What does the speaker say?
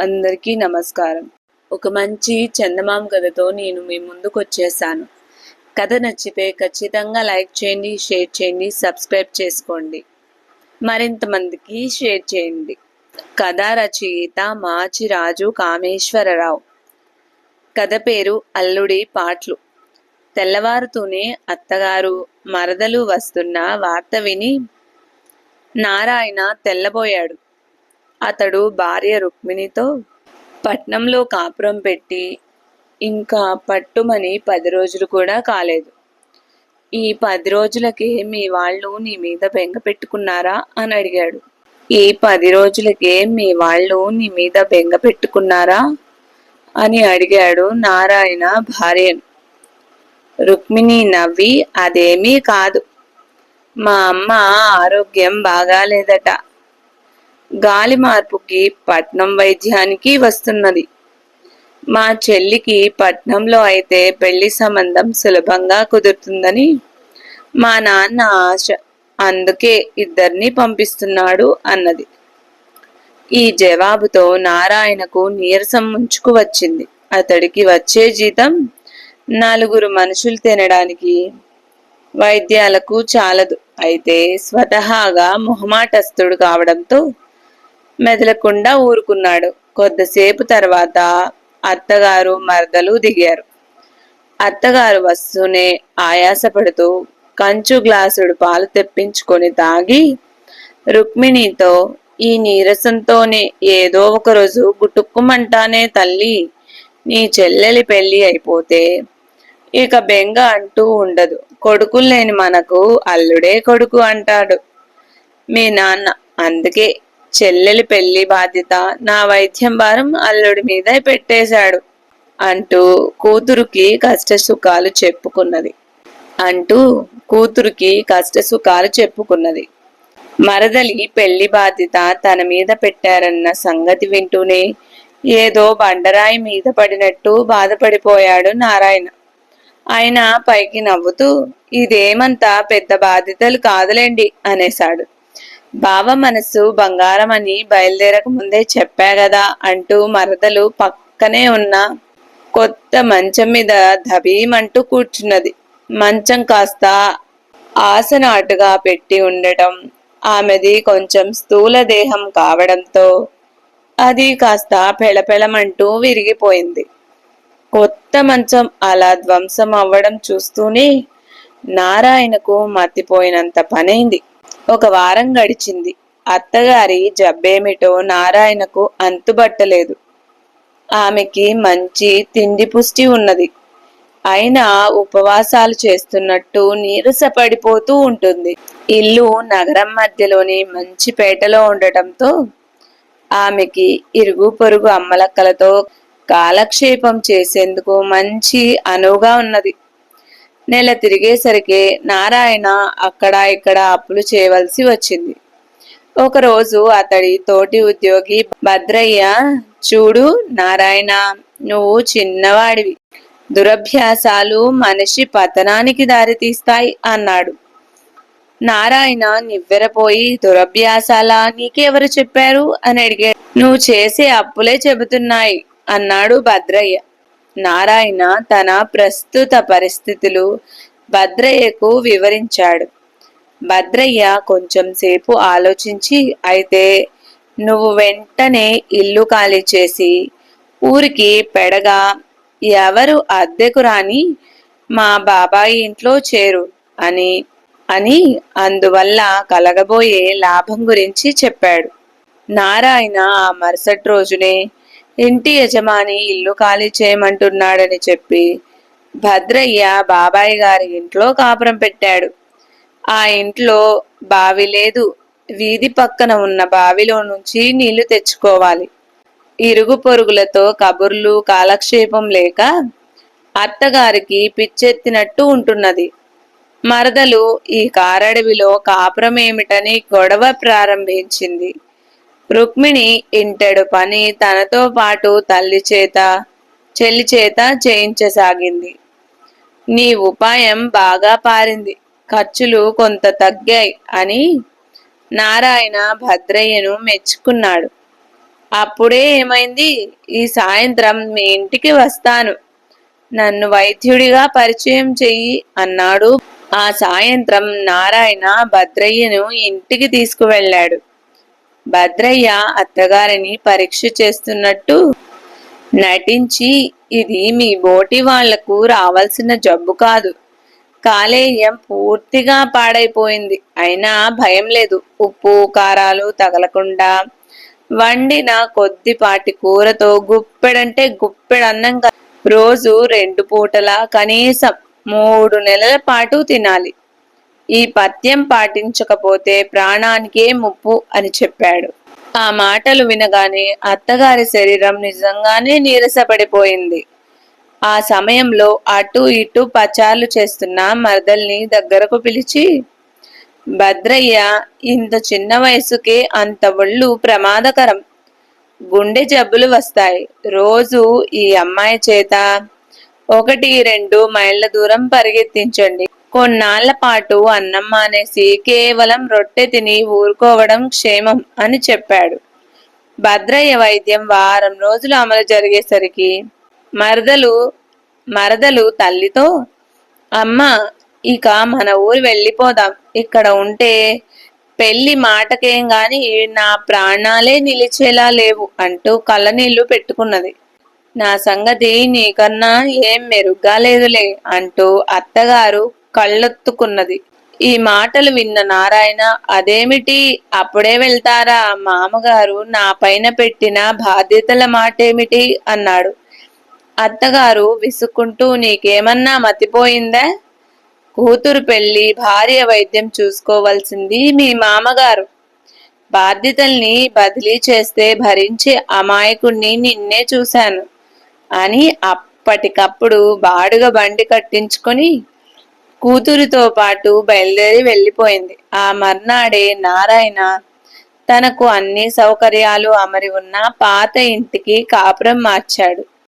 అందరికీ నమస్కారం. ఒక మంచి చందమామ కథతో నేను మీ ముందుకు వచ్చేసాను కథ నచ్చితే ఖచ్చితంగా లైక్ చేయండి షేర్ చేయండి సబ్స్క్రైబ్ చేసుకోండి. మరింత మందికి షేర్ చేయండి. కథ రచయిత మాచిరాజు కామేశ్వరరావు. కథ పేరు అల్లుడి పాటలు. తెల్లవారుతూనే అత్తగారు మరదలు వస్తున్న వార్త విని నారాయణ తెల్లబోయాడు. అతడు భార్య రుక్మిణితో పట్నంలో కాపురం పెట్టి ఇంకా పట్టుమని పది రోజులు కూడా కాలేదు. ఈ పది రోజులకే మీ వాళ్ళు నీ మీద బెంగ పెట్టుకున్నారా అని అడిగాడు. ఈ పది రోజులకే మీ వాళ్ళు నీ మీద బెంగ పెట్టుకున్నారా అని అడిగాడు నారాయణ భార్యను. రుక్మిణి నవ్వి అదేమీ కాదు. మా అమ్మ ఆరోగ్యం బాగాలేదట. గాలి మార్పుకి పట్నం వైద్యానికి వస్తున్నది. మా చెల్లికి పట్నంలో అయితే పెళ్ళి సంబంధం సులభంగా కుదురుతుందని మా నాన్న ఆశ. అందుకే ఇద్దరిని పంపిస్తున్నాడు అన్నది. ఈ జవాబుతో నారాయణకు నీరసం ముంచుకు వచ్చింది. అతడికి వచ్చే జీతం నలుగురు మనుషులు తినడానికి వైద్యాలకు చాలదు. అయితే స్వతహాగా మొహమాటస్తుడు కావడంతో మెదలకుండా ఊరుకున్నాడు. కొద్దిసేపు తర్వాత అత్తగారు మరదలు దిగారు. అత్తగారు వస్తూనే ఆయాసపడుతూ కంచు గ్లాసుడు పాలు తెప్పించుకొని తాగి రుక్మిణితో ఈ నీరసంతోనే ఏదో ఒకరోజు గుటుక్కుమంటానే తల్లి నీ చెల్లెలి పెళ్ళి అయిపోతే ఇక బెంగ అంటూ ఉండదు. కొడుకులు లేని మనకు అల్లుడే కొడుకు అంటాడు. మీ నాన్న అందుకే చెల్లెలి పెళ్ళి బాధ్యత నా వైద్యం భారం అల్లుడి మీద పెట్టేశాడు అంటూ కూతురుకి కష్ట సుఖాలు చెప్పుకున్నది. అంటూ కూతురుకి కష్ట సుఖాలు చెప్పుకున్నది. మరదలి పెళ్ళి బాధ్యత తన మీద పెట్టారన్న సంగతి వింటూనే ఏదో బండరాయి మీద పడినట్టు బాధపడిపోయాడు నారాయణ. ఆయన పైకి నవ్వుతూ ఇదేమంతా పెద్ద బాధ్యతలు కాదులేండి అనేశాడు. బావ మనసు బంగారం అని బయలుదేరక ముందే చెప్పా కదా అంటూ మరదలు పక్కనే ఉన్న కొత్త మంచం మీద ధబీమంటూ కూర్చున్నది. మంచం కాస్త ఆసనాటుగా పెట్టి ఉండటం ఆమెది కొంచెం స్థూల దేహం కావడంతో అది కాస్త పెళపెళమంటూ విరిగిపోయింది. కొత్త మంచం అలా ధ్వంసం అవ్వడం చూస్తూనే నారాయణకు మతిపోయినంత పనైంది. ఒక వారం గడిచింది. అత్తగారి జబ్బేమిటో నారాయణకు అంతుబట్టలేదు. ఆమెకి మంచి తిండి పుష్టి ఉన్నది. అయినా ఉపవాసాలు చేస్తున్నట్టు నీరసపడిపోతూ ఉంటుంది. ఇల్లు నగరం మధ్యలోని మంచి పేటలో ఉండటంతో ఆమెకి ఇరుగు పొరుగు అమ్మలక్కలతో కాలక్షేపం చేసేందుకు మంచి అనువుగా ఉన్నది. నెల తిరిగేసరికి నారాయణ అక్కడ ఇక్కడ అప్పులు చేయవలసి వచ్చింది. ఒకరోజు అతడి తోటి ఉద్యోగి భద్రయ్య చూడు నారాయణ నువ్వు చిన్నవాడివి. దురభ్యాసాలు మనిషి పతనానికి దారితీస్తాయి అన్నాడు. నారాయణ నివ్వెరపోయి దురభ్యాసాలా నీకెవరు చెప్పారు? అని అడిగాడు. నువ్వు చేసే అప్పులే చెబుతున్నాయి అన్నాడు భద్రయ్య. నారాయణ తన ప్రస్తుత పరిస్థితులు భద్రయ్యకు వివరించాడు. భద్రయ్య కొంచెం సేపు ఆలోచించి అయితే నువ్వు వెంటనే ఇల్లు ఖాళీ చేసి ఊరికి పెడగా ఎవరు అద్దెకు రాని మా బాబాయి ఇంట్లో చేరు అని అని అందువల్ల కలగబోయే లాభం గురించి చెప్పాడు. నారాయణ ఆ మరుసటి రోజునే ఇంటి యజమాని ఇల్లు ఖాళీ చేయమంటున్నాడని చెప్పి భద్రయ్య బాబాయ్ గారి ఇంట్లో కాపురం పెట్టాడు. ఆ ఇంట్లో బావి లేదు. వీధి పక్కన ఉన్న బావిలో నుంచి నీళ్ళు తెచ్చుకోవాలి. ఇరుగు పొరుగులతో కబుర్లు కాలక్షేపం లేక అత్తగారికి పిచ్చెత్తినట్టు ఉంటున్నది. మరదలు ఈ కారడవిలో కాపురం ఏమిటని గొడవ ప్రారంభించింది. రుక్మిణి ఇంటెడు పని తనతో పాటు తల్లి చేత చెల్లి చేత చేయించసాగింది. నీ ఉపాయం బాగా పారింది. ఖర్చులు కొంత తగ్గాయి అని నారాయణ భద్రయ్యను మెచ్చుకున్నాడు. అప్పుడే ఏమైంది? ఈ సాయంత్రం మీ ఇంటికి వస్తాను. నన్ను వైద్యుడిగా పరిచయం చెయ్యి అన్నాడు. ఆ సాయంత్రం నారాయణ భద్రయ్యను ఇంటికి తీసుకువెళ్ళాడు. భద్రయ్య అత్తగారిని పరీక్ష చేస్తున్నట్టు నటించి ఇది మీ బోటి వాళ్ళకు రావాల్సిన జబ్బు కాదు. కాలేయం పూర్తిగా పాడైపోయింది. అయినా భయం లేదు. ఉప్పు కారాలు తగలకుండా వండిన కొద్దిపాటి కూరతో గుప్పెడంటే గుప్పెడన్నం రోజు రెండు పూటలా కనీసం మూడు నెలల పాటు తినాలి. ఈ పథ్యం పాటించకపోతే ప్రాణానికే ముప్పు అని చెప్పాడు. ఆ మాటలు వినగానే అత్తగారి శరీరం నిజంగానే నీరసపడిపోయింది. ఆ సమయంలో అటు ఇటు పచార్లు చేస్తున్న మరదల్ని దగ్గరకు పిలిచి భద్రయ్య ఇంత చిన్న వయసుకే అంత ఒళ్ళు ప్రమాదకరం. గుండె జబ్బులు వస్తాయి. రోజు ఈ అమ్మాయి చేత ఒకటి రెండు మైళ్ళ దూరం పరిగెత్తించండి. కొన్నాళ్ళ పాటు అన్నం మానేసి కేవలం రొట్టె తిని ఊరుకోవడం క్షేమం అని చెప్పాడు. భద్రయ్య వైద్యం వారం రోజులు అమలు జరిగేసరికి మరదలు మరదలు తల్లితో అమ్మ ఇక మన ఊరు వెళ్ళిపోదాం. ఇక్కడ ఉంటే పెళ్ళి మాటకేం గాని నా ప్రాణాలే నిలిచేలా లేవు అంటూ కళ్ళనీళ్ళు పెట్టుకున్నది. నా సంగతి నీకన్నా ఏం మెరుగ్గా లేదులే అంటూ అత్తగారు కళ్ళొత్తుకున్నది. ఈ మాటలు విన్న నారాయణ అదేమిటి? అప్పుడే వెళ్తారా? మామగారు నా పైన పెట్టిన బాధ్యతల మాటేమిటి? అన్నాడు. అత్తగారు విసుక్కుంటూ నీకేమన్నా మతిపోయిందా? కూతురు పెళ్ళి భార్య వైద్యం చూసుకోవాల్సింది మీ మామగారు. బాధ్యతల్ని బదిలీ చేస్తే భరించే అమాయకుణ్ణి నిన్నే చూశాను. అని అప్పటికప్పుడు బాడుగ బండి కట్టించుకొని కూతురితో పాటు బయలుదేరి వెళ్ళిపోయింది. ఆ మర్నాడే నారాయణ తనకు అన్ని సౌకర్యాలు అమరి ఉన్న పాత ఇంటికి కాపురం మార్చాడు.